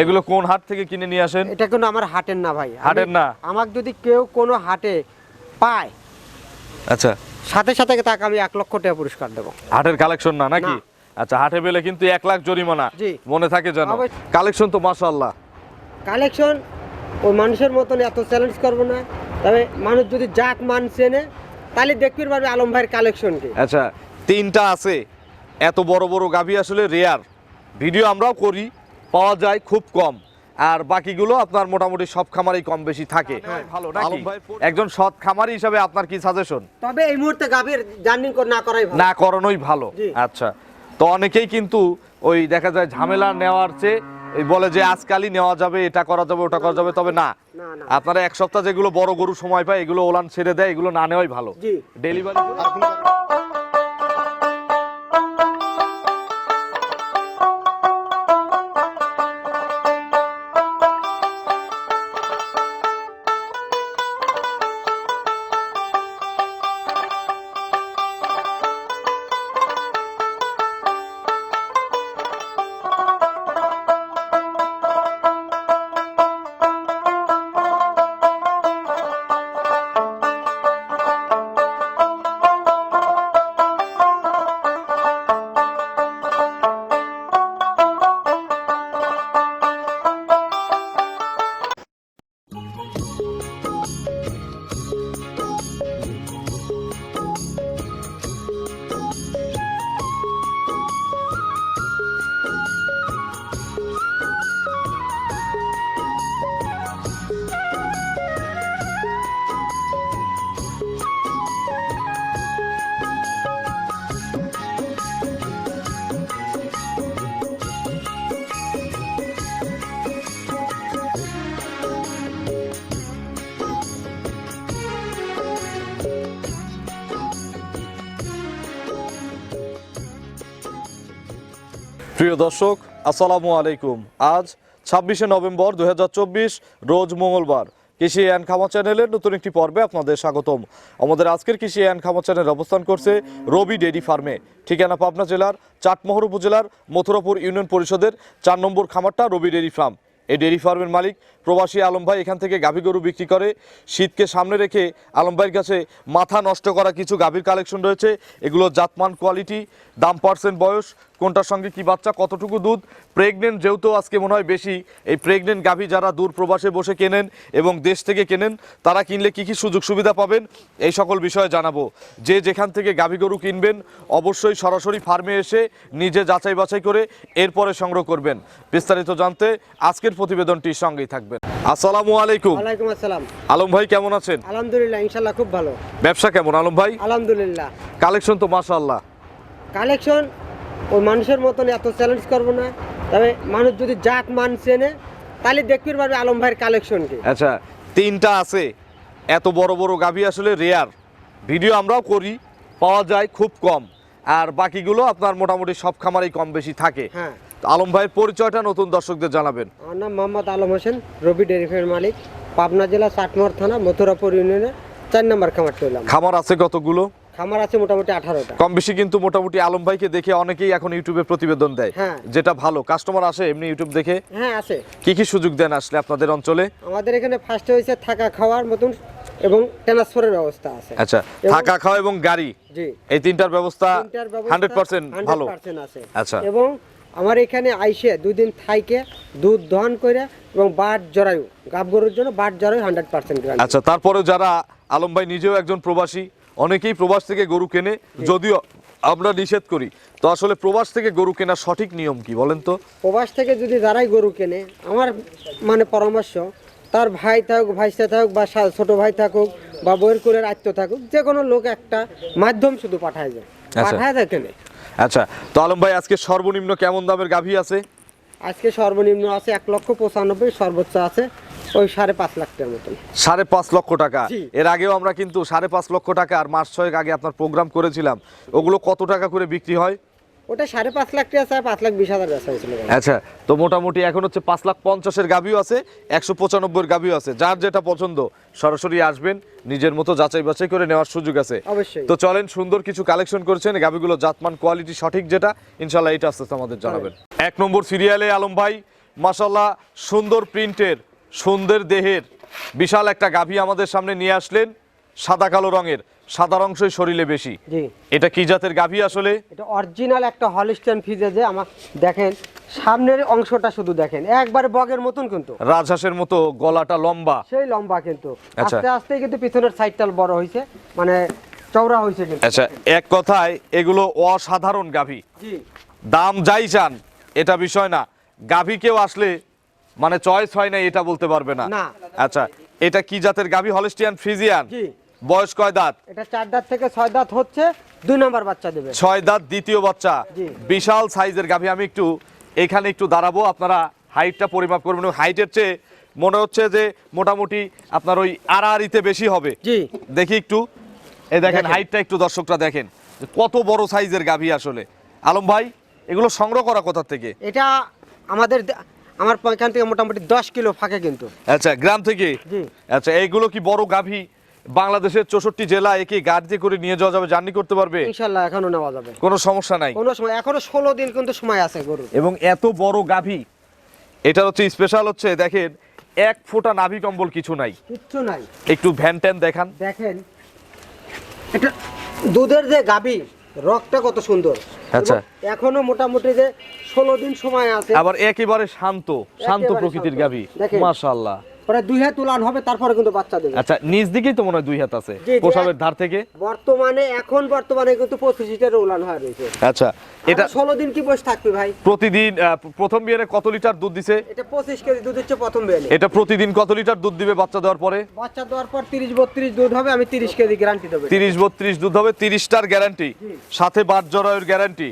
এগুলো কোন হাট থেকে কিনে নিয়ে আসেন? এটা কোনো আমার হাটের না ভাই। হাটের না? আমাকে যদি কেউ কোনো হাটে পায় আচ্ছা। সাথে সাথে তাকে আমি এক লক্ষ টাকা পুরস্কার দেবো। হাটের কালেকশন না নাকি? আচ্ছা হাটে পেলে কিন্তু এক লাখ জরিমানা। জি। মনে থাকে যেন। কালেকশন তো মাশাআল্লাহ। কালেকশন ওই মানুষের মতন এত চ্যালেঞ্জ করব না। তবে মানুষ যদি জাত মান চেনে তাহলে দেখতে পারবে আলম ভাইয়ের কালেকশন কি। আচ্ছা তিনটা আছে। এত বড় বড় গাভী আসলে রেয়ার ভিডিও আমরাও করি পাওয়া যায় খুব কম। আর বাকিগুলো আপনার মোটামুটি সব খামারেই কম বেশি থাকে। ভালো আলম একজন সৎ খামারি হিসাবে আপনার কি সাজেশন তবে এই মুহূর্তে গাভীর জার্নি না করাই ভালো। না করানোই ভালো। আচ্ছা। তো অনেকেই কিন্তু ওই দেখা যায় ঝামেলা নেওয়ার চেয়ে এই বলে যে আজকালই নেওয়া যাবে এটা করা যাবে ওটা করা যাবে তবে না। না না। আপনারা এক সপ্তাহ যেগুলো বড় গরু সময় পায় এগুলো ওলান ছেড়ে দেয় এগুলো না নেওয়াই ভালো। ডেলিভারি প্রিয় দর্শক, আসসালামু আলাইকুম। আজ ছাব্বিশে নভেম্বর দু হাজার চব্বিশ, রোজ মঙ্গলবার। কৃষি অ্যান্ড খামা চ্যানেলের নতুন একটি পর্বে আপনাদের স্বাগতম। আমাদের আজকের কৃষি অ্যান্ড খামা চ্যানেল অবস্থান করছে রবি ডেইরি ফার্মে। ঠিকানা পাবনা জেলার চাটমোহর উপজেলার মথুরাপুর ইউনিয়ন পরিষদের চার নম্বর খামারটা রবি ডেইরি ফার্ম। এই ডেইরি ফার্মের মালিক প্রবাসী আলম ভাই এখান থেকে গাভী গরু বিক্রি করে, শীতকে সামনে রেখে আলম ভাইয়ের কাছে মাথা নষ্ট করা কিছু গাভীর কালেকশন রয়েছে। এগুলো জাতমান কোয়ালিটি, দাম পার্সেন্ট বয়স কোনটার সঙ্গে কি বাচ্চা কতটুকু দুধ? প্রেগনেন্ট যেহেতু আজকে মনে হয় বেশি এই প্রেগনেন্ট গাভী যারা দূর প্রবাসে বসে কেনেন এবং দেশ থেকে কেনেন তারা কিনলে কি কি সুযোগ সুবিধা পাবেন? এই সকল বিষয়ে জানাব। যে যেখান থেকে গাভী গরু কিনবেন অবশ্যই সরাসরি ফার্মে এসে নিজে যাচাই বাছাই করে এরপরে সংগ্রহ করবেন। বিস্তারিত জানতে আজকের প্রতিবেদনটির সঙ্গেই থাকবেন। আসসালামু আলাইকুম। ওয়ালাইকুম আসসালাম। আলম ভাই কেমন আছেন? আলহামদুলিল্লাহ ইনশাল্লাহ খুব ভালো। ব্যবসা কেমন আলম ভাই? আলহামদুলিল্লাহ। কালেকশন তো মাশাআল্লাহ। কালেকশন ওই মানুষের মতন এত চ্যালেঞ্জ করব না। তবে মানুষ যদি জাত মান চেনে তাহলে দেখতে পারবে আলম ভাইয়ের কালেকশন কি। আচ্ছা তিনটা আছে। এত বড় বড় গাভী আসলে রেয়ার ভিডিও আমরাও করি পাওয়া যায় খুব কম। আর বাকিগুলো আপনার মোটামুটি সব খামারেই কম বেশি থাকে। হ্যাঁ। তো আলম ভাইয়ের পরিচয়টা নতুন দর্শকদের জানাবেন। আমার নাম মোহাম্মদ আলম হোসেন রবি ডেয়ারি ফার্মের মালিক পাবনা জেলা চাটমোহর থানা মথুরাপুর ইউনিয়নে চার নম্বর খামার চললাম খামার আছে কতগুলো? খামার আছে মোটামুটি আঠারোটা। কম বেশি কিন্তু মোটামুটি আলম ভাইকে দেখে অনেকেই এখন ইউটিউবে প্রতিবেদন দেয়। হ্যাঁ। যেটা ভালো। কাস্টমার আসে এমনি ইউটিউব দেখে। হ্যাঁ আছে কি কি সুযোগ দেন আসলে আপনাদের অঞ্চলে? আমাদের এখানে ফার্স্টে হয়েছে থাকা খাওয়ার মতন এবং ট্রান্সফারের ব্যবস্থা আছে। আচ্ছা থাকা খাওয়া এবং গাড়ি। জি। এই তিনটার ব্যবস্থা তিনটার ব্যবস্থা হান্ড্রেড পার্সেন্ট ভালো। আছে। আচ্ছা। এবং আমার এখানে আইসে দুদিন থাইকে দুধ দহন করে এবং বাট জরায়ু। গাব গরুর জন্য বাট জরায়ু হান্ড্রেড পার্সেন্ট আচ্ছা তারপরে যারা আলম ভাই নিজেও একজন প্রবাসী অনেকেই প্রবাস থেকে গরু কেনে যদিও আমরা নিষেধ করি। তো আসলে প্রবাস থেকে গরু কেনার সঠিক নিয়ম কি বলেন তো? প্রবাস থেকে যদি যারাই গরু কেনে আমার মানে পরামর্শ তার ভাই থাকুক ভাইসা থাকুক বা ছোট ভাই থাকুক বা বইয়ের কুলের আত্ম থাকুক যে কোনো লোক একটা মাধ্যম শুধু পাঠায় যায়। আচ্ছা। পাঠায় যায় কেনে। আচ্ছা তো আলম ভাই আজকে সর্বনিম্ন কেমন দামের গাভী আছে? আজকে সর্বনিম্ন আছে এক লক্ষ পঁচানব্বই সর্বোচ্চ আছে ওই সাড়ে পাঁচ লাখ টাকার মতন। সাড়ে পাঁচ লক্ষ টাকা। এর আগেও আমরা কিন্তু সাড়ে পাঁচ লক্ষ টাকা আর মাস ছয়েক আগে আপনার প্রোগ্রাম করেছিলাম। ওগুলো কত টাকা করে বিক্রি হয়? ওটা সাড়ে পাঁচ লাখ টাকা আছে পাঁচ লাখ বিশ হাজার হয়েছিল আচ্ছা তো মোটামুটি এখন হচ্ছে পাঁচ লাখ পঞ্চাশের গাভিও আছে একশো পঁচানব্বইয়ের গাভিও আছে। যার যেটা পছন্দ সরাসরি আসবেন নিজের মতো যাচাই বাছাই করে নেওয়ার সুযোগ আছে। অবশ্যই। তো চলেন সুন্দর কিছু কালেকশন করেছেন গাভিগুলো জাতমান কোয়ালিটি সঠিক যেটা ইনশাল্লাহ এটা আস্তে আস্তে আমাদের জানাবেন। এক নম্বর সিরিয়ালে আলম ভাই মাসাল্লাহ সুন্দর প্রিন্টের সুন্দর দেহের বিশাল একটা গাভী আমাদের সামনে নিয়ে আসলেন সাদা কালো রঙের। সাদা অংশই শরীরে বেশি। জি। এটা কি জাতের গাভী আসলে? এটা অরিজিনাল একটা হলিস্টান ফিজে যে আমার দেখেন সামনের অংশটা শুধু দেখেন একবারে বগের মতন কিন্তু। রাজহাঁসের মতো গলাটা লম্বা। সেই লম্বা কিন্তু। আচ্ছা। আস্তে আস্তে কিন্তু পিছনের সাইডটা বড় হয়েছে মানে চওড়া হয়েছে কিন্তু। আচ্ছা এক কথায় এগুলো অসাধারণ গাভী। জি। দাম যাই চান এটা বিষয় না। গাভী কেউ আসলে মানে চয়েস হয় না এটা বলতে পারবে না। না। আচ্ছা এটা কি জাতের গাভী? হলিস্টিয়ান ফ্রিজিয়ান জি। বয়স কয় দাঁত? এটা চার দাঁত থেকে ছয় দাঁত হচ্ছে দুই নম্বর বাচ্চা দেবে। ছয় দাঁত দ্বিতীয় বাচ্চা। বিশাল সাইজের গাভী আমি একটু এখানে একটু দাঁড়াবো আপনারা হাইটটা পরিমাপ করবেন। হাইটের চেয়ে মনে হচ্ছে যে মোটামুটি আপনার ওই আড়াআড়িতে বেশি হবে। জি। দেখি একটু। এই দেখেন দেখেন। হাইটটা একটু দর্শকরা দেখেন কত বড় সাইজের গাভী আসলে। আলম ভাই এগুলো সংগ্রহ করা কোথা থেকে? এটা আমাদের আমার এখান থেকে মোটামুটি দশ কিলো ফাঁকে কিন্তু। আচ্ছা গ্রাম থেকে? আচ্ছা এইগুলো কি বড় গাভী? বাংলাদেশের চৌষট্টি জেলা একে গাড়িতে করে নিয়ে যাওয়া যাবে জার্নি করতে পারবে? ইনশাল্লাহ এখনও নেওয়া যাবে। কোনো সমস্যা নাই। কোনো সময় এখনও ষোলো দিন কিন্তু সময় আছে গরুর। এবং এত বড় গাভী এটা হচ্ছে স্পেশাল হচ্ছে দেখেন এক ফোঁটা নাভি কম্বল কিছু নাই। কিচ্ছু নাই। একটু ভ্যান ট্যান দেখান। দেখেন এটা দুধের যে গাবি রকটা কত সুন্দর। আচ্ছা। এখনও মোটামুটি যে ষোলো দিন সময় আছে। আবার একেবারে শান্ত শান্ত প্রকৃতির। গাভী। দেখেন। মাশাআল্লাহ প্রায় দুই হাত উলান হবে তারপরে কিন্তু বাচ্চা দেবে। আচ্ছা নিজ দিকেই তো মনে হয় দুই হাত আছে জি, জি, প্রসাবের ধার থেকে? বর্তমানে এখন বর্তমানে কিন্তু পঁচিশ লিটার উলান হয়ে রয়েছে। আচ্ছা এটা এটা ষোলো দিন কি বসে থাকবে ভাই? প্রতিদিন প্রথম বিয়ানে কত লিটার দুধ দিছে? এটা পঁচিশ কেজি দুধ হচ্ছে প্রথম বেলে এটা প্রতিদিন কত লিটার দুধ দিবে বাচ্চা দেওয়ার পরে? বাচ্চা দেওয়ার পর তিরিশ বত্রিশ দুধ হবে আমি তিরিশ কেজি গ্যারান্টি দেবো। দুধ হবে গ্যারান্টি সাথে বাট জরায়ুর গ্যারান্টি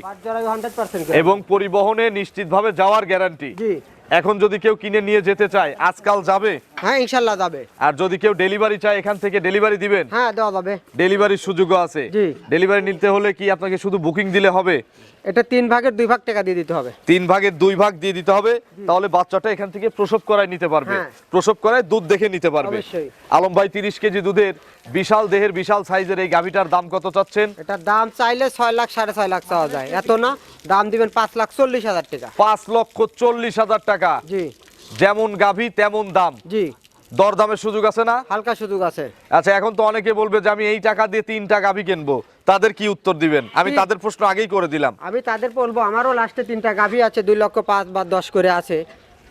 এবং পরিবহনে নিশ্চিতভাবে যাওয়ার গ্যারান্টি জি। এখন যদি কেউ কিনে নিয়ে যেতে চায় আজকাল যাবে? হ্যাঁ ইনশাল্লাহ যাবে। আর যদি কেউ ডেলিভারি চায় এখান থেকে ডেলিভারি দিবেন? হ্যাঁ দেওয়া যাবে। ডেলিভারির সুযোগও আছে। জি। ডেলিভারি নিতে হলে কি আপনাকে শুধু বুকিং দিলে হবে? এটা তিন ভাগের দুই ভাগ টাকা দিয়ে দিতে হবে। তিন ভাগের দুই ভাগ দিয়ে দিতে হবে। তাহলে বাচ্চাটা এখান থেকে প্রসব করায় নিতে পারবে। হ্যাঁ। প্রসব করায় দুধ দেখে নিতে পারবে। আলম ভাই তিরিশ কেজি দুধের বিশাল দেহের বিশাল সাইজের এই গাভিটার দাম কত চাচ্ছেন? এটার দাম চাইলে ছয় লাখ সাড়ে ছয় লাখ চাওয়া যায়। এত না দাম দিবেন পাঁচ লাখ চল্লিশ হাজার টাকা। পাঁচ লক্ষ চল্লিশ হাজার টাকা। জি। যেমন গাভী তেমন দাম। জি। দরদামের সুযোগ আছে না? হালকা সুযোগ আছে। আচ্ছা এখন তো অনেকে বলবে যে আমি এই টাকা দিয়ে তিনটা গাভী কিনবো। তাদের কি উত্তর দিবেন? আমি তাদের প্রশ্ন আগেই করে দিলাম। আমি তাদের বলব আমারও লাস্টে তিনটা গাভী আছে দুই লক্ষ পাঁচ বা দশ করে আছে।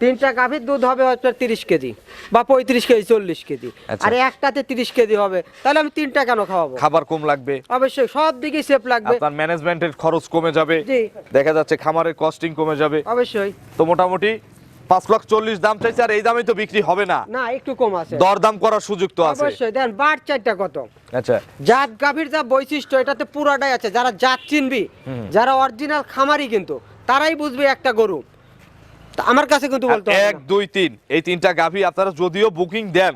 তিনটা গাভীর দুধ হবে হচ্ছে তিরিশ কেজি বা পঁয়ত্রিশ কেজি চল্লিশ কেজি। আচ্ছা। আর একটাতে তিরিশ কেজি হবে তাহলে আমি তিনটা কেন খাওয়াবো? খাবার কম লাগবে। অবশ্যই সব দিকে সেফ লাগবে। আপনার ম্যানেজমেন্টের খরচ কমে যাবে। দেখা যাচ্ছে খামারের কস্টিং কমে যাবে। অবশ্যই। তো মোটামুটি পাঁচ লাখ চল্লিশ দাম চাইছে আর এই দামে তো বিক্রি হবে না। না একটু কম আছে। দরদাম করার সুযোগ তো আছে। অবশ্যই দেন বাট চারটা কত? আচ্ছা। জাত গাভীর যা বৈশিষ্ট্য এটাতে পুরাটাই আছে। যারা জাত চিনবি যারা অরিজিনাল খামারি কিন্তু তারাই বুঝবে একটা গরু। আমার কাছে কিন্তু বলতে এক দুই তিন এই তিনটা গাভি আপনারা যদিও বুকিং দেন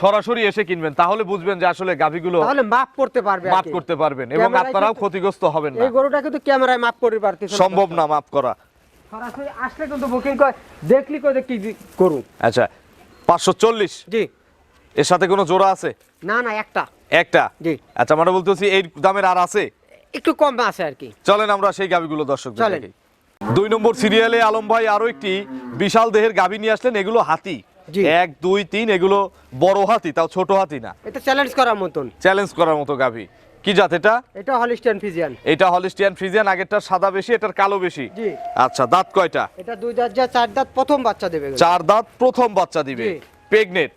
সরাসরি এসে কিনবেন তাহলে বুঝবেন যে আসলে গাভিগুলো তাহলে মাপ করতে পারবে মাপ করতে পারবেন এবং আপনারাও ক্ষতিগ্রস্ত হবেন না। এই গরুটা কিন্তু ক্যামেরায় মাপ করে পারতেছে সম্ভব না মাপ করা। সরাসরি আসলে কিন্তু বুকিং করে দেখলি করে কি করু আচ্ছা পাঁচশো চল্লিশ? জি। এর সাথে কোনো জোড়া আছে? না না একটা। একটা? জি। আচ্ছা মানে বলতেছি এই দামের আর আছে? একটু কম আছে আর কি। চলেন আমরা সেই গাভিগুলো দর্শক চলেন। দুই নম্বর সিরিয়ালে আলম ভাই আরও একটি বিশাল দেহের গাভি নিয়ে আসলেন এগুলো হাতি। এক দুই তিন এগুলো বড় হাতি তাও ছোট হাতি না। এটা চ্যালেঞ্জ করার মতন। চ্যালেঞ্জ করার মতো গাভি কি জাত এটা? এটা হলিস্টিয়ান ফিজিয়ান এটা হলিস্টিয়ান ফ্রিজিয়ান আগেরটার সাদা বেশি এটার কালো বেশি? জি। আচ্ছা দাঁত কয়টা? এটা দুই দাঁত যা চার দাঁত প্রথম বাচ্চা দেবে। চার দাঁত প্রথম বাচ্চা দিবে। জি। প্রেগনেট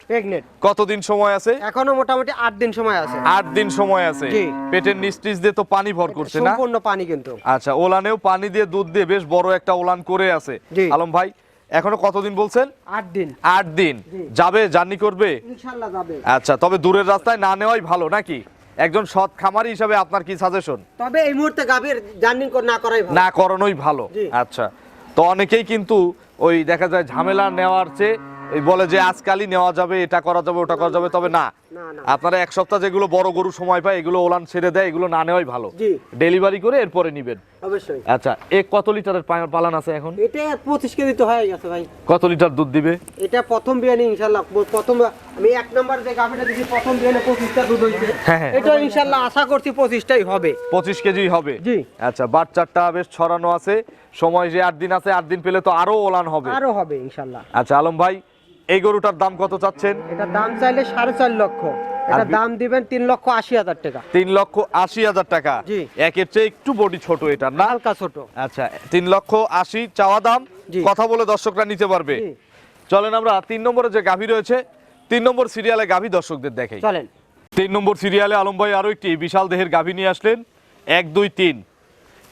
কতদিন সময় আছে? এখনও মোটামুটি আট দিন সময় আছে। আট দিন সময় আছে। জি। পেটের টিচ দিয়ে তো পানি ভর করছে না? সম্পূর্ণ পানি কিন্তু। আচ্ছা ওলানেও পানি দিয়ে দুধ দিয়ে বেশ বড় একটা ওলান করে আছে। আলম ভাই এখনও কতদিন বলছেন? আট দিন। আট দিন। যাবে জার্নি করবে? ইনশাল্লাহ যাবে। আচ্ছা তবে দূরের রাস্তায় না নেওয়াই ভালো নাকি? একজন সৎ খামারি হিসাবে আপনার কি সাজেশন তবে এই মুহূর্তে গাভীর জার্নি না করাই ভালো। না করানোই ভালো। আচ্ছা। তো অনেকেই কিন্তু ওই দেখা যায় ঝামেলা নেওয়ার চেয়ে ওই বলে যে আজকালই নেওয়া যাবে এটা করা যাবে ওটা করা যাবে তবে না। আপনারা এক সপ্তাহ যেগুলো বড় গরু সময় পায় এগুলো ওলান ছেড়ে দেয় এগুলো না নেওয়াই ভালো। ডেলিভারি করে এরপরে নিবেন। অবশ্যই। আচ্ছা এ কত লিটারের পালান আছে এখন? এটা পঁচিশ কেজি তো হয়ে গেছে ভাই। কত লিটার দুধ দিবে? এটা প্রথম বিয়ানি ইনশাল্লাহ। প্রথম আমি এক নম্বর যে গাভিটা দিছি প্রথম বিয়ানে পঁচিশটা দুধ হয়েছে হ্যাঁ, হ্যাঁ। এটা ইনশাল্লাহ আশা করছি পঁচিশটাই হবে। পঁচিশ কেজি হবে। জি। আচ্ছা বাচ্চাটা বেশ ছড়ানো আছে। সময় যে আট দিন আছে আট দিন পেলে তো আরও ওলান হবে। আরও হবে ইনশাল্লাহ। আচ্ছা আলম ভাই এই গরুটার দাম কত চাচ্ছেন? এটা দাম চাইলে সাড়ে চার লক্ষ। এটা দাম দিবেন তিন লক্ষ আশি হাজার টাকা। তিন লক্ষ আশি হাজার টাকা। একের চেয়ে একটু বডি ছোট এটা না? হালকা ছোট। আচ্ছা তিন লক্ষ আশি চাওয়া দাম। কথা বলে দর্শকরা নিতে পারবে। চলেন আমরা তিন নম্বরে যে গাভী রয়েছে তিন নম্বর সিরিয়ালে গাভী দর্শকদের দেখাই। চলেন। তিন নম্বর সিরিয়ালে আলম ভাই আরও একটি বিশাল দেহের গাভী নিয়ে আসলেন। এক দুই তিন।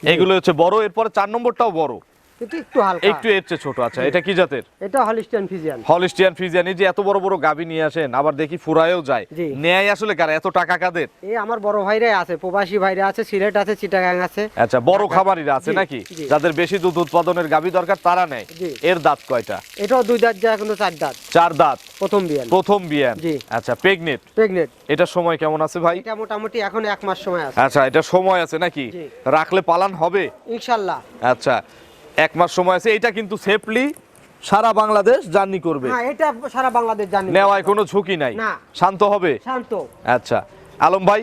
এগুলো হচ্ছে বড় এরপরে চার নম্বরটাও বড়। কিন্তু একটু হালকা। একটু এর চেয়ে ছোট আচ্ছা এটা কি জাতের? এটা হলিস্টিয়ান ফিজিয়ান হলিস্টিয়ান ফ্রিজিয়ান এই যে এত বড় বড় গাভী নিয়ে আসেন আবার দেখি ফুরায়ও যায়। নেয় আসলে কার? এত টাকা কাদের? এই আমার বড় ভাইরাই আছে প্রবাসী ভাইরা আছে সিলেট আছে চিটাগাং আছে। আচ্ছা বড় খামারিরা আছে নাকি? যাদের বেশি দুধ উৎপাদনের গাভী দরকার তারা নেয়। এর দাঁত কয়টা? এটাও দুই দাঁত যায় কিন্তু চার দাঁত। চার দাঁত। প্রথম বিয়ান। প্রথম বিয়ান। আচ্ছা প্রেগনেট প্রেগনেন্ট এটার সময় কেমন আছে ভাই? এটা মোটামুটি এখন এক মাস সময় আছে। আচ্ছা এটা সময় আছে নাকি? রাখলে পালান হবে? ইনশাল্লাহ। আচ্ছা এক মাস সময় আছে এটা কিন্তু সেফলি সারা বাংলাদেশ জার্নি করবে। হ্যাঁ এটা সারা বাংলাদেশ জানি নেওয়ায় কোনো ঝুঁকি নাই। না। শান্ত হবে? শান্ত। আচ্ছা। আলম ভাই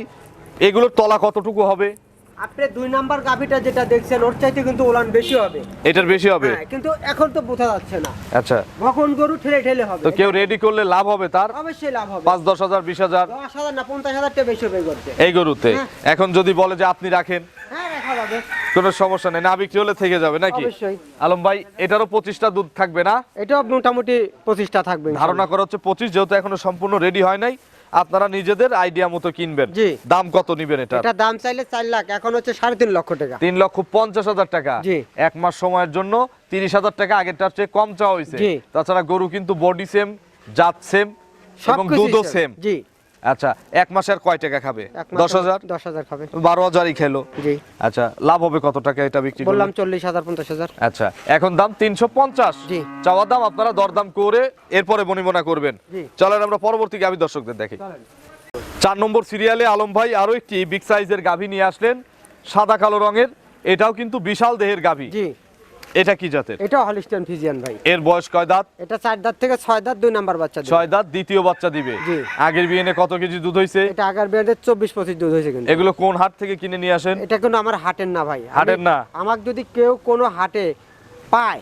এগুলোর তলা কতটুকু হবে? আপনি দুই নাম্বার গাভিটা যেটা দেখছেন ওর চাইতে কিন্তু ওলান বেশি হবে। এটার বেশি হবে? হ্যাঁ কিন্তু এখন তো বোঝা যাচ্ছে না। আচ্ছা। কখন গরু ঠেলে ঠেলে হবে। তো কেউ রেডি করলে লাভ হবে তার? অবশ্যই লাভ হবে। পাঁচ দশ হাজার বিশ হাজার? দশ হাজার না পঞ্চাশ হাজার টাকা বেশি হবে এই এই গরুতে? হ্যাঁ। এখন যদি বলে যে আপনি রাখেন? হ্যাঁ রাখা যাবে। কোনো সমস্যা নেই। না বিক্রি হলে থেকে যাবে নাকি? অবশ্যই। আলম ভাই এটারও পঁচিশটা দুধ থাকবে না? এটাও মোটামুটি পঁচিশটা থাকবে ধারণা করা হচ্ছে পঁচিশ যেহেতু এখনও সম্পূর্ণ রেডি হয় নাই। আপনারা নিজেদের আইডিয়া মতো কিনবেন। দাম কত নিবেন এটা? এটা দাম চাইলে চার লাখ এখন হচ্ছে সাড়ে তিন লক্ষ টাকা। তিন লক্ষ পঞ্চাশ হাজার টাকা। জি। এক মাস সময়ের জন্য তিরিশ হাজার টাকা আগেরটার চেয়ে কম চাওয়া হয়েছে। তাছাড়া গরু কিন্তু বডি সেম জাত সেম এবং দুধও সেম জি। আচ্ছা এক মাসের কয় টাকা খাবে? দশ হাজার? দশ হাজার খাবে। বারো হাজারই খেলো। জি। আচ্ছা লাভ হবে কত টাকা এটা বিক্রি বললাম চল্লিশ হাজার পঞ্চাশ হাজার। আচ্ছা এখন দাম তিনশো পঞ্চাশ। জি। চাওয়ার দাম আপনারা দরদাম করে এরপরে বনিমনা করবেন। জি। চলেন আমরা পরবর্তী গাভী দর্শকদের দেখি। চার নম্বর সিরিয়ালে আলম ভাই আরও একটি বিগ সাইজের গাভী নিয়ে আসলেন সাদা কালো রঙের এটাও কিন্তু বিশাল দেহের গাভী। জি। এটা কি জাতের? এটা হলিস্টিয়ান ফিজিয়ান ভাই। এর বয়স কয় দাঁত? এটা চার দাঁত থেকে ছয় দাঁত দুই নাম্বার বাচ্চা ছয় দাঁত দ্বিতীয় বাচ্চা দিবে। আগের বিয়েনে কত কেজি দুধ হয়েছে এটা আগের বিয়াদের চব্বিশ পঁচিশ দুধ হয়েছে কিন্তু। এগুলো কোন হাট থেকে কিনে নিয়ে আসেন? এটা কিন্তু আমার হাটের না ভাই। হাটের না? আমাকে যদি কেউ কোনো হাটে পায়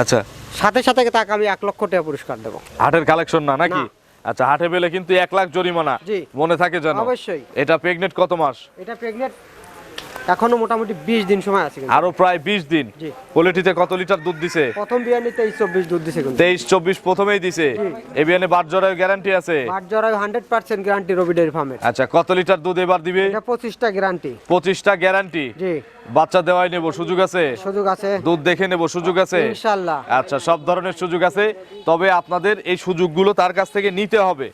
আচ্ছা। সাথে সাথে তাকে আমি এক লক্ষ টাকা পুরস্কার দেবো। হাটের কালেকশন না নাকি? আচ্ছা হাটে পেলে কিন্তু এক লাখ জরিমানা। জি। মনে থাকে যেন। অবশ্যই। এটা প্রেগনেন্ট কত মাস? এটা প্রেগনেন্ট এখনও মোটামুটি বিশ দিন সময় আছে আরও প্রায় বিশ দিন। জি। পোলেটিতে কত লিটার দুধ দিছে? প্রথম বিয়ানি তেইশ চব্বিশ দুধ দিছে কিন্তু। তেইশ চব্বিশ প্রথমেই দিছে। এ বিয়ানে বাট জরায়ু গ্যারান্টি আছে? পাট জরায় hundred percent guarantee Robi dairy ফার্মের আচ্ছা কত লিটার দুধ এবার দিবে? এটা পঁচিশটা গ্যারান্টি পঁচিশটা গ্যারান্টি জি। বাচ্চা দেওয়াই নেব সুযোগ আছে? সুযোগ আছে। দুধ দেখে নেব সুযোগ আছে? ইনশাল্লাহ। আচ্ছা সব ধরনের সুযোগ আছে। তবে আপনাদের এই সুযোগগুলো তার কাছ থেকে নিতে হবে।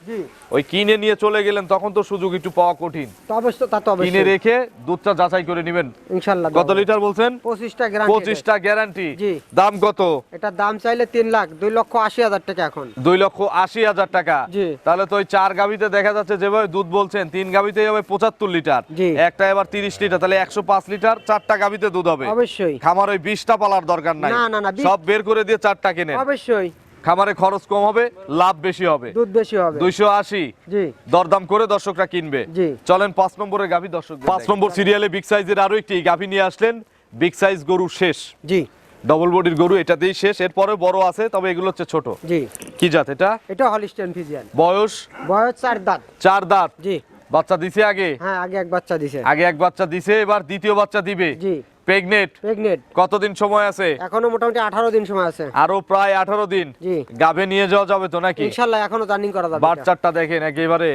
ওই কিনে নিয়ে চলে গেলেন তখন তো সুযোগ একটু পাওয়া কঠিন। তো অবশ্যই তা তো কিনে রেখে দুধটা যাচাই করে নেবেন? ইনশাল্লাহ কত লিটার বলছেন? পঁচিশটা গ্যারান্টি পঁচিশটা গ্যারান্টি জি। দাম কত? এটা দাম চাইলে তিন লাখ দুই লক্ষ আশি হাজার টাকা এখন। দুই লক্ষ আশি হাজার টাকা। জি। তাহলে তো ওই চার গাবিতে দেখা যাচ্ছে যেভাবে দুধ বলছেন তিন গাবিতে হবে পঁচাত্তর লিটার। একটা এবার তিরিশ লিটার তাহলে একশো পাঁচ লিটার চারটা গাবিতে দুধ হবে। অবশ্যই। খামার ওই বিশটা পালার দরকার নাই। না, না, না, সব বের করে দিয়ে চারটা কেনেন। অবশ্যই। খামারে খরচ কম হবে লাভ বেশি হবে। দুধ বেশি হবে। দুইশো আশি। জি। দরদাম করে দর্শকরা কিনবে। জি। চলেন পাঁচ নম্বরের গাভী দর্শক পাঁচ নম্বর সিরিয়ালে বিগ সাইজের আরও একটি গাভী নিয়ে আসলেন। বিগ সাইজ গরু শেষ। জি। ডবল বডির গরু এটা এটাতেই শেষ। এরপরে বড় আছে তবে এগুলো হচ্ছে ছোট। জি। কি জাত এটা? এটা হলিস্টিয়ান ফিজিয়ান বয়স? বয়স চার দাঁত। চার দাঁত। জি। বাচ্চা দিছে আগে? হ্যাঁ আগে এক বাচ্চা দিছে। আগে এক বাচ্চা দিছে এবার দ্বিতীয় বাচ্চা দিবে। জি। প্রেগনেট প্রেগনেন্ট কতদিন সময় আছে? এখনও মোটামুটি আঠারো দিন সময় আছে। আরও প্রায় আঠারো দিন? জি। গাভে নিয়ে যাওয়া যাবে তো নাকি? ইনশাল্লাহ এখনও জার্নিং করা যাবে বাট চারটা দেখেন একেবারে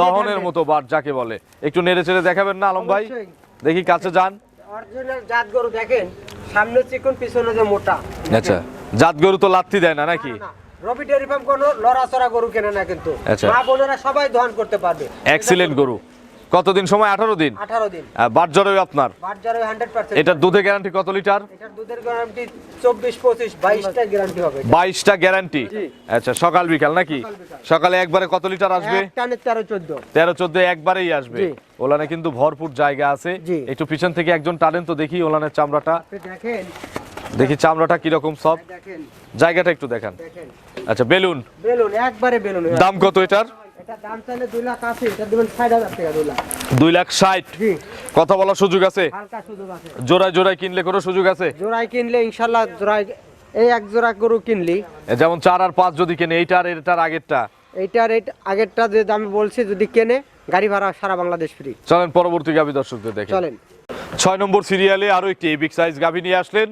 দহনের মতো বাট যাকে বলে। একটু নেড়ে চেড়ে দেখাবেন না আলম ভাই? দেখি কাছে যান। অরিজিনাল জাত গরু দেখেন সামনে চিকন পিছনে যে মোটা। আচ্ছা জাত গরু তো লাত্তি দেয় না নাকি? রবি ডেয়ারি ফার্ম কোনো লড়াচড়া গরু কেনে না কিন্তু। আচ্ছা। মা বোনেরা সবাই দহন করতে পারবে। এক্সিলেন্ট গরু। কতদিন সময়? আঠারো দিন? আঠারো দিন। আহ, বাটজরই আপনার? এটার দুধে গ্যারান্টি কত লিটার? দুধের গ্যারান্টি চব্বিশ পঁচিশ বাইশটা গ্যারান্টি হবে বাইশটা গ্যারান্টি আচ্ছা সকাল বিকাল নাকি? সকালে একবারে কত লিটার আসবে? তেরো চোদ্দ। তেরো চোদ্দ একবারেই আসবে। ওলানে কিন্তু ভরপুর জায়গা আছে। একটু পিছন থেকে একজন টানেন তো দেখি ওলানের চামড়াটা। দেখেন। দেখি চামড়াটা কীরকম সব জায়গাটা একটু দেখান। আচ্ছা বেলুন। বেলুন একবারে বেলুন। দাম কত এটার? এটা দুই লাখ ষাট কথা বলার সুযোগ আছে? জোড়ায় জোড়ায় কিনলে কোনো সুযোগ আছে? জোড়ায় কিনলে ইনশাল্লাহ জোড়ায় এই এক জোড়া গরু কিনলি। যেমন চার আর পাঁচ যদি কেনে এইটার এটার আগেরটা? এইটার এই আগেরটা যে দাম বলছি যদি কেনে গাড়ি ভাড়া সারা বাংলাদেশ ফ্রি চলেন পরবর্তী গাভী দর্শকদের দেখে। চলেন। ছয় নম্বর সিরিয়ালে আরও একটি বিগ সাইজ গাভী নিয়ে আসলেন।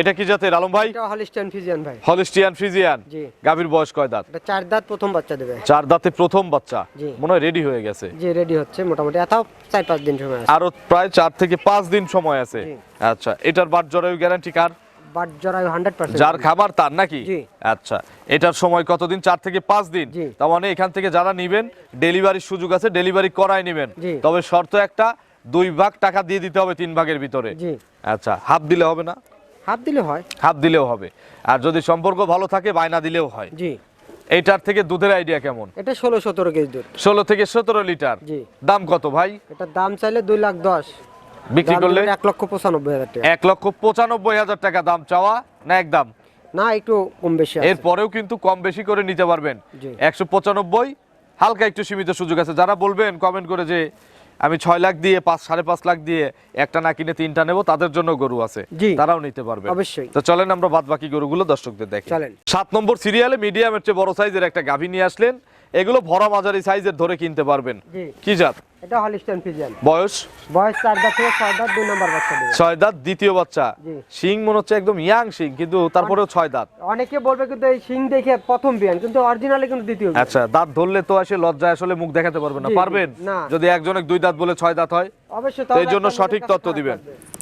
এটা কি জাতের আলম ভাই? এটা হলিস্টান ফিজিয়ান ভাই। হলিস্টিয়ান ফ্রিজিয়ান জি। গাভীর বয়স কয় দাঁত? এটা চার দাঁত প্রথম বাচ্চা দেবে। চার দাঁতে প্রথম বাচ্চা। জি। মনে হয় রেডি হয়ে গেছে। যে রেডি হচ্ছে মোটামুটি। এটাও চার পাঁচ দিন সময় আছে। আরও প্রায় চার থেকে পাঁচ দিন সময় আছে। জি। আচ্ছা এটার বাট জরায়ু গ্যারান্টি কার? বাট জরায়ু হান্ড্রেড পার্সেন্ট যার খাবার তার নাকি? জি। আচ্ছা এটার সময় কতদিন? চার থেকে পাঁচ দিন। জি। তার মানে এখান থেকে যারা নিবেন ডেলিভারির সুযোগ আছে ডেলিভারি করাই নেবেন। তবে শর্ত একটা দুই ভাগ টাকা দিয়ে দিতে হবে তিন ভাগের ভিতরে। জি। আচ্ছা হাফ দিলে হবে না? হাত দিলে হয়। হাফ দিলেও হবে। আর যদি সম্পর্ক ভালো থাকে বায়না দিলেও হয়। জি। এইটার থেকে দুধের আইডিয়া কেমন? এটা ষোলো সতেরো কেজি দুধ। ষোলো থেকে সতেরো লিটার। জি। দাম কত ভাই? এটার দাম চাইলে দুই লাখ দশ। বিক্রি করলে? এক লক্ষ পঁচানব্বই হাজার টাকা। এক লক্ষ পঁচানব্বই হাজার টাকা দাম চাওয়া না একদম না একটু কম বেশি আছে। এরপরেও কিন্তু কম বেশি করে নিতে পারবেন। জি। একশো পঁচানব্বই হালকা একটু সীমিত সুযোগ আছে। যারা বলবেন কমেন্ট করে যে আমি ছয় লাখ দিয়ে পাঁচ সাড়ে পাঁচ লাখ দিয়ে একটা না কিনে তিনটা নেব তাদের জন্য গরু আছে। তারাও নিতে পারবে। অবশ্যই। তো চলেন আমরা বাদ বাকি গরুগুলো দর্শকদের দেখি। সাত নম্বর সিরিয়ালে মিডিয়ামের চেয়ে বড় সাইজের একটা গাভী নিয়ে আসলেন। এগুলো ভরা মাঝারি সাইজের ধরে কিনতে পারবেন। কি জাত? এটা হলিস্টন ফিজিয়ান বয়স? বয়স চার দাঁত থেকে ছয় দাঁত দুই নম্বর বাচ্চা দেবে। ছয় দাঁত দ্বিতীয় বাচ্চা। শিং মনে হচ্ছে একদম ইয়াং শিং কিন্তু তারপরেও ছয় দাঁত। অনেকে বলবে কিন্তু এই সিং দেখে প্রথম বিয়ান কিন্তু অরিজিনালি কিন্তু দ্বিতীয় আচ্ছা দাঁত ধরলে তো আসে লজ্জায় আসলে মুখ দেখাতে পারবেন না। পারবেন? না। যদি একজনের দুই দাঁত বলে ছয় দাঁত হয় অবশ্যই এই জন্য সঠিক তথ্য দিবেন।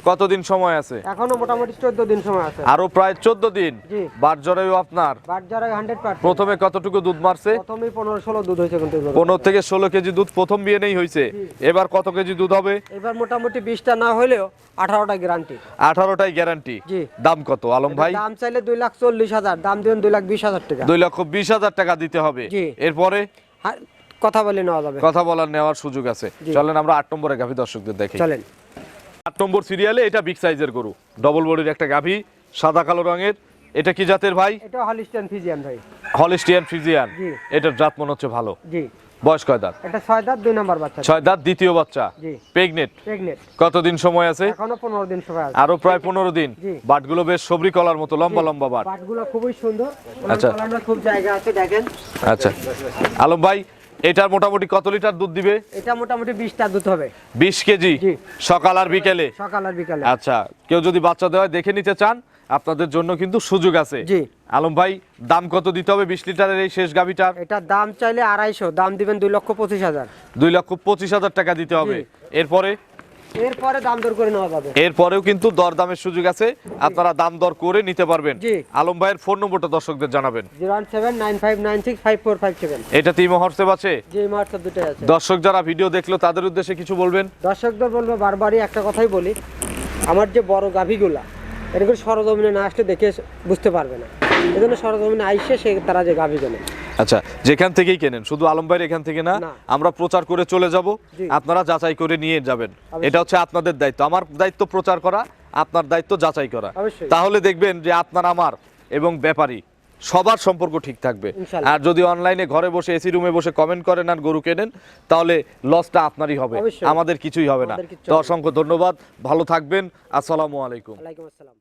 কতদিন সময় আছে? এখনও মোটামুটি চোদ্দ দিন সময় আছে। আরও প্রায় চোদ্দ দিন? জি। বার জরায়ু আপনার? বাট যারা হান্ড্রেড পার্সেন্ট। প্রথমে কতটুকু দুধ মারছে? প্রথমেই পনেরো ষোলো দুধ হয়েছে কিন্তু এগুলো। পনেরো থেকে ষোলো কেজি দুধ প্রথম বিয়ে নেই হয়েছে এবার কত কেজি দুধ হবে? এবার মোটামুটি বিশটা না হলেও গ্যারান্টি আঠারোটাই গ্যারান্টি জি। দাম কত আলম ভাই? দাম চাইলে দুই লাখ চল্লিশ হাজার দাম দিবেন দুই লাখ বিশ হাজার টাকা। দুই লক্ষ বিশ হাজার টাকা দিতে হবে। জি। এরপরে? হ্যাঁ, কথা বলে নেওয়া যাবে। কথা বলার নেওয়ার সুযোগ আছে। চলেন আমরা আট নম্বরে গাভী দর্শকদের দেখি। চলেন। আট নম্বর সিরিয়ালে এটা বিগ সাইজের গরু। ডবল বডির একটা গাভী সাদা কালো রঙের। এটা কি জাতের ভাই? এটা হলিস্টান ফিজিয়ান ভাই। হলিস্টিয়ান ফ্রিজিয়ান জি। এটার জাত মনে হচ্ছে ভালো। জি। বয়স কয় দাঁত? এটা ছয় দাঁত দুই নম্বর বাচ্চা। ছয় দাঁত দ্বিতীয় বাচ্চা। জি। প্রেগনেট প্রেগনেন্ট কতদিন সময় আছে? এখনও পনেরো দিন সময় আছে। আরও প্রায় পনেরো দিন। জি। বাটগুলো বেশ সবরি কলার মতো লম্বা লম্বা বাট। পাটগুলো খুবই সুন্দর। আচ্ছা। আচ্ছা খুব জায়গা আছে দেখেন। আচ্ছা। আলম ভাই এটার মোটামুটি কত লিটার দুধ দিবে? এটা মোটামুটি 20 টা দুধ হবে। বিশ কেজি? জি। সকাল আর বিকেলে? সকাল আর বিকেলে। আচ্ছা কেউ যদি বাচ্চা দেওয়া দেখে নিতে চান আপনাদের জন্য কিন্তু সুযোগ আছে। জি। আলম ভাই দাম কত দিতে হবে বিশ লিটারের এই শেষ গাবিটার এটা দাম চাইলে আড়াইশো দাম দিবেন দুই লক্ষ পঁচিশ হাজার। দুই লক্ষ পঁচিশ হাজার টাকা দিতে হবে। এরপরে এরপরে দাম দর করে নেওয়া যাবে। এরপরেও কিন্তু দরদামের সুযোগ আছে। আপনারা দাম দর করে নিতে পারবেন। জি। আলম ভাইয়ের ফোন নম্বরটা দর্শকদের জানাবেন। Zero one seven nine five nine six five four five seven. এটা তিমো হোয়াটসঅ্যাপ আছে? যে মার্চটা দুটোই আছে। দর্শক যারা ভিডিও দেখল তাদের উদ্দেশ্যে কিছু বলবেন? দর্শকদের বলব বারবারই একটা কথাই বলি আমার যে বড় গাভীগুলা এরকম সরজমিনে না আসলে দেখে বুঝতে পারবে না। এই জন্য সরজমিনে আইসে সে তারা যে গাভী কেনে আচ্ছা যেখান থেকেই কেনেন শুধু আলম ভাইয়ের এখান থেকে না। আমরা প্রচার করে চলে যাব আপনারা যাচাই করে নিয়ে যাবেন। এটা হচ্ছে আপনাদের দায়িত্ব আমার দায়িত্ব প্রচার করা আপনার দায়িত্ব যাচাই করা। তাহলে দেখবেন যে আপনার আমার এবং ব্যাপারী সবার সম্পর্ক ঠিক থাকবে। আর যদি অনলাইনে ঘরে বসে এসি রুমে বসে কমেন্ট করেন আর গরু কেনেন তাহলে লসটা আপনারই হবে। আমাদের কিছুই হবে না। তো অসংখ্য ধন্যবাদ ভালো থাকবেন আসসালামু আলাইকুম। আসসালাম।